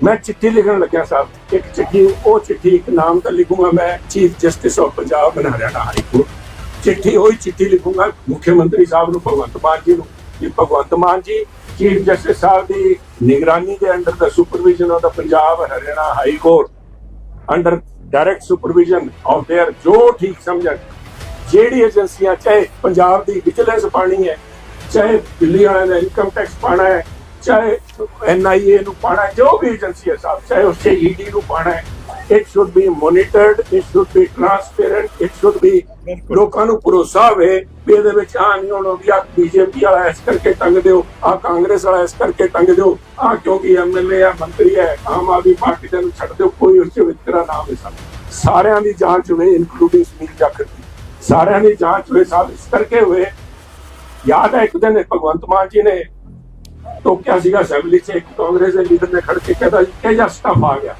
ਮੈਂ ਚਿੱਠੀ ਲਿਖਣ ਲੱਗਿਆ ਸਾਹਿਬ ਇੱਕ ਚਿੱਠੀ ਉਹ ਚਿੱਠੀ ਇੱਕ ਨਾਮ ਤਾਂ ਲਿਖੂੰਗਾ ਮੈਂ ਚੀਫ ਜਸਟਿਸ ਆਫ ਪੰਜਾਬ ਬਣਾ ਰਿਹਾ ਹਾਈ ਕੋਰਟ ਚਿੱਠੀ ਉਹੀ ਚਿੱਠੀ ਲਿਖੂੰਗਾ ਮੁੱਖ ਮੰਤਰੀ ਸਾਹਿਬ ਨੂੰ ਭਗਵੰਤ ਮਾਨ ਜੀ ਨੂੰ ਕਿ ਭਗਵੰਤ ਮਾਨ ਜੀ ਚੀਫ ਜਸਟਿਸ ਸਾਹਿਬ ਦੀ ਨਿਗਰਾਨੀ ਦੇ under the supervision of the Punjab Haryana high court under direct supervision of their ਜੋ ਠੀਕ ਸਮਝਣ ਜਿਹੜੀ ਏਜੰਸੀਆਂ ਚਾਹੇ ਪੰਜਾਬ ਦੀ ਵਿਜੀਲੈਂਸ ਪਾਣੀ ਹੈ ਚਾਹੇ ਦਿੱਲੀ ਵਾਲਿਆਂ ਦਾ ਇਨਕਮ ਟੈਕਸ ਪਾਣਾ ਹੈ ਚਾਹੇ ਐਨਆਈਏ ਨੂੰ ਪਾਣਾ ਹੈ ਜੋ ਵੀ ਏਜੰਸੀ ਹੈ ਸਾਹਿਬ ਚਾਹੇ ਉਸ ਤੇ ਈਡੀ ਨੂੰ ਪਾਣਾ ਹੈ it should be monitored it should be transparent it should be ਲੋਕਾਂ ਨੂੰ ਭਰੋਸਾ ਹੋਵੇ ਵੀ ਇਹਦੇ ਵਿੱਚ ਆ ਨਹੀਂ ਹੋਣਾ ਵੀ ਆ ਬੀਜੇਪੀ ਵਾਲਾ ਇਸ ਕਰਕੇ ਟੰਗ ਦਿਓ ਆ ਕਾਂਗਰਸ ਵਾਲਾ ਇਸ ਕਰਕੇ ਟੰਗ ਦਿਓ ਆ ਕਿਉਂਕਿ ਐਮਐਲਏ ਆ ਮੰਤਰੀ ਹੈ ਆਮ ਆਦਮੀ ਪਾਰਟੀ ਦੇ ਨੂੰ ਛੱਡ ਦਿਓ ਕੋਈ ਉਸ ਵਿੱਚ ਵਿਤਕਰਾ ਨਾ ਹੋਵੇ ਸਾਹਿਬ। ਸਾਰਿਆਂ ਦੀ ਜਾਂਚ ਹੋਵੇ ਇਨਕਲੂਡਿੰਗ ਸੁਨੀਲ ਜਾਖੜ ਦੀ। ਸਾਰਿਆਂ ਦੀ ਜਾਂਚ ਹੋਵੇ ਸਾਹਿਬ ਇਸ ਕਰਕੇ ਹੋਏ ਯਾਦ ਹੈ ਇੱਕ ਦਿਨ ਭਗਵੰਤ ਮਾਨ ਜੀ ਨੇ ਟੋਕਿਆ ਸੀਗਾ ਅਸੈਂਬਲੀ 'ਚ ਇੱਕ ਕਾਂਗਰਸ ਦੇ ਲੀਡਰ ਨੇ ਖੜ ਕੇ ਕਹਿੰਦਾ ਇਹ ਜਿਹਾ ਸਟਫ ਆ ਗਿਆ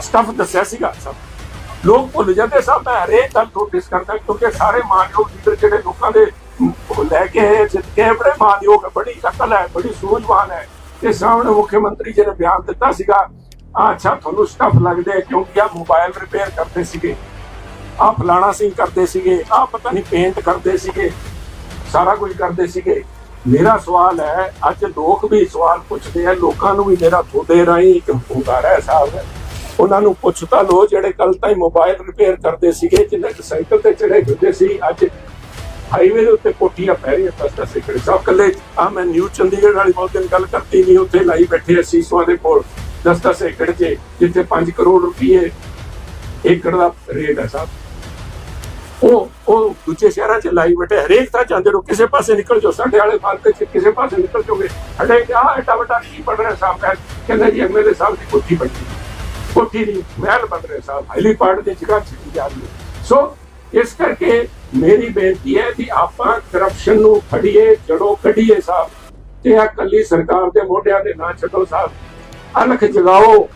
ਸਟਫ ਦੱਸਿਆ ਸੀਗਾ ਸਭ ਲੋਕ ਭੁੱਲ ਜਾਂਦੇ ਸਭ ਮੈਂ ਹਰੇਕ ਗੱਲ ਨੋਟਿਸ ਕਰਦਾ ਕਿਉਂਕਿ ਸਾਰੇ ਮਾਨਯੋਗ ਲੀਡਰ ਜਿਹੜੇ ਲੋਕਾਂ ਦੇ ਲੈ ਕੇ ਆਏ, ਬੜੇ ਮਾਨਯੋਗ ਬੜੀ ਅਕਲ ਹੈ ਬੜੀ ਸੂਝਵਾਨ ਹੈ ਤੇ ਸਾਹਮਣੇ ਮੁੱਖ ਮੰਤਰੀ ਜੀ ਨੇ ਬਿਆਨ ਦਿੱਤਾ ਸੀਗਾ ਆਹ ਅੱਛਾ ਤੁਹਾਨੂੰ ਸਟਫ ਲੱਗਦੇ ਕਿਉਂਕਿ ਆ ਮੋਬਾਈਲ ਰਿਪੇਅਰ ਕਰਦੇ ਸੀਗੇ ਆ ਫਲਾਣਾ ਸਿੰਘ ਕਰਦੇ ਸੀਗੇ ਆ ਪਤਾ ਨਹੀਂ ਪੇਂਟ ਕਰਦੇ ਸੀਗੇ ਸਾਰਾ ਕੁਝ ਕਰਦੇ ਸੀਗੇ ਮੇਰਾ ਸਵਾਲ ਹੈ, ਅੱਜ ਲੋਕ ਵੀ ਸਵਾਲ ਪੁੱਛਦੇ ਆ, ਲੋਕਾਂ ਨੂੰ ਵੀ ਮੇਰਾ ਤੁਹਾਡੇ ਰਾਹੀਂ ਇੱਕ ਹੁੰਗਾਰਾ ਹੈ ਸਾਹਿਬ। ਉਹਨਾਂ ਨੂੰ ਪੁੱਛ ਲੋ ਜਿਹੜੇ ਕੱਲ ਤਾਈ ਮੋਬਾਈਲ ਰਿਪੇਅਰ ਕਰਦੇ ਸੀਗੇ, ਜਿੰਨੇ ਸਾਈਕਲ ਤੇ ਚੜੇ ਫਿਰਦੇ ਸੀ, ਅੱਜ ਹਾਈਵੇ ਦੇ ਉੱਤੇ ਕੋਠੀਆਂ ਪੈ ਰਹੀਆਂ ਦਸ ਦਸ ਸਾਹਿਬ ਕੱਲੇ ਆ ਮੈਂ ਨਿਊ ਚੰਡੀਗੜ੍ਹ ਵਾਲੀ ਬਹੁਤ ਦਿਨ ਗੱਲ ਕਰਤੀ ਨਹੀਂ, ਉੱਥੇ ਲਾਈ ਬੈਠੇ ਆ ਸੀਸਵਾ ਦੇ ਕੋਲ। 10 10 ਏਕੜ 'ਚ, ਜਿੱਥੇ 5 ਕਰੋੜ ਰੁਪਏ ਏਕੜ ਦਾ ਰੇਟ ਹੈ ਸਾਹਿਬ। ਉਹ ਉਹ ਦੂਜੇ ਸ਼ਹਿਰਾਂ 'ਚ ਲਾਈ ਬੈਠੇ, ਹਰੇਕ ਤਾਂ ਜਾਂਦੇ ਰੋ ਕਿਸੇ ਪਾਸੇ ਨਿਕਲ ਜਾਓ, ਸਾਡੇ ਵਾਲੇ ਮਾਰਕੀਟ 'ਚ ਕਿਸੇ ਪਾਸੇ ਨਿਕਲ ਜਾਓਗੇ। ਹਲੇ ਆ ਐਡਾ ਵੱਡਾ ਕੀ ਬਣ ਰਿਹਾ ਸਾਹਿਬ ਹੈ? ਕਹਿੰਦੇ ਜੀ ਐਮਐਲਏ ਸਾਹਿਬ ਦੀ ਕੋਠੀ ਬਣੀ ਕੋਠੀ ਨਹੀਂ ਮਹਿਲ ਬਣ ਰਿਹਾ ਸਾਹਿਬ ਹਾਈਲੀ ਦੀ ਜਗ੍ਹਾ ਛੱਡੀ ਜਾ ਰਹੀ ਹੈ। ਸੋ ਇਸ ਕਰਕੇ ਮੇਰੀ ਬੇਨਤੀ ਹੈ ਕਿ ਆਪਾਂ ਕਰਪਸ਼ਨ ਨੂੰ ਫੜੀਏ, ਜੜੋਂ ਕੱਢੀਏ ਸਾਹਿਬ ਤੇ ਆ ਕੱਲੀ ਸਰਕਾਰ ਦੇ ਮੋਢਿਆਂ ਤੇ ਨਾ ਛੱਡੋ ਸਾਹਿਬ ਅਲਖ ਜਗਾਓ।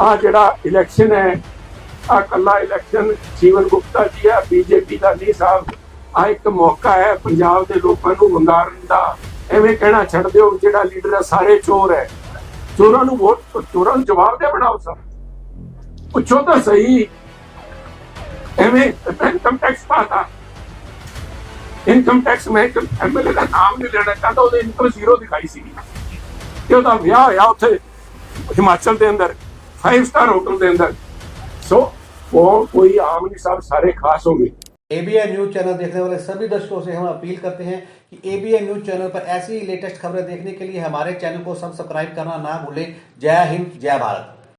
ਆ ਜਿਹੜਾ ਇਲੈਕਸ਼ਨ ਹੈ ਆ ਕੱਲਾ ਇਲੈਕਸ਼ਨ ਜੀਵਨ ਗੁਪਤਾ ਜੀ ਆ ਬੀਜੇਪੀ ਦਾ ਨਹੀਂ ਸਾਹਿਬ। ਆ ਇੱਕ ਮੌਕਾ ਹੈ ਪੰਜਾਬ ਦੇ ਲੋਕਾਂ ਨੂੰ ਵੰਗਾਰਨ ਦਾ। ਐਵੇਂ ਕਹਿਣਾ ਛੱਡ ਦਿਓ, ਜਿਹੜਾ ਲੀਡਰ ਹੈ, ਸਾਰੇ ਚੋਰ ਹੈ। ਚੋਰਾਂ ਨੂੰ ਵੋਟ, ਚੋਰਾਂ ਨੂੰ ਜਵਾਬ ਦੇ ਬਣਾਓ ਸਰ। ਪੁੱਛੋ ਤਾਂ ਸਹੀ। ਐਵੇਂ ਇਨਕਮ ਟੈਕਸ ਪਾਤਾ। ਇਨਕਮ ਟੈਕਸ ਮੈਂ ਐਮਐਲਏ ਦਾ ਨਾਮ ਨਹੀਂ ਲੈਣਾ ਚਾਹੁੰਦਾ, ਉਹਦੇ ਇਨਕਮ ਜ਼ੀਰੋ ਦਿਖਾਈ ਸੀ। ਤੇ ਉਹਦਾ ਵਿਆਹ ਹੋਇਆ ਉੱਥੇ ਹਿਮਾਚਲ ਦੇ ਅੰਦਰ 5 ਸਟਾਰ ਹੋਟਲ ਦੇ ਅੰਦਰ। सो वो कोई आम नहीं साहब सारे खास होंगे। एबीएन न्यूज़ चैनल देखने वाले सभी दर्शकों से हम अपील करते हैं कि एबीएन न्यूज़ चैनल पर ऐसी लेटेस्ट खबरें देखने के लिए हमारे चैनल को सब्सक्राइब करना ना भूलें। जय हिंद, जय भारत।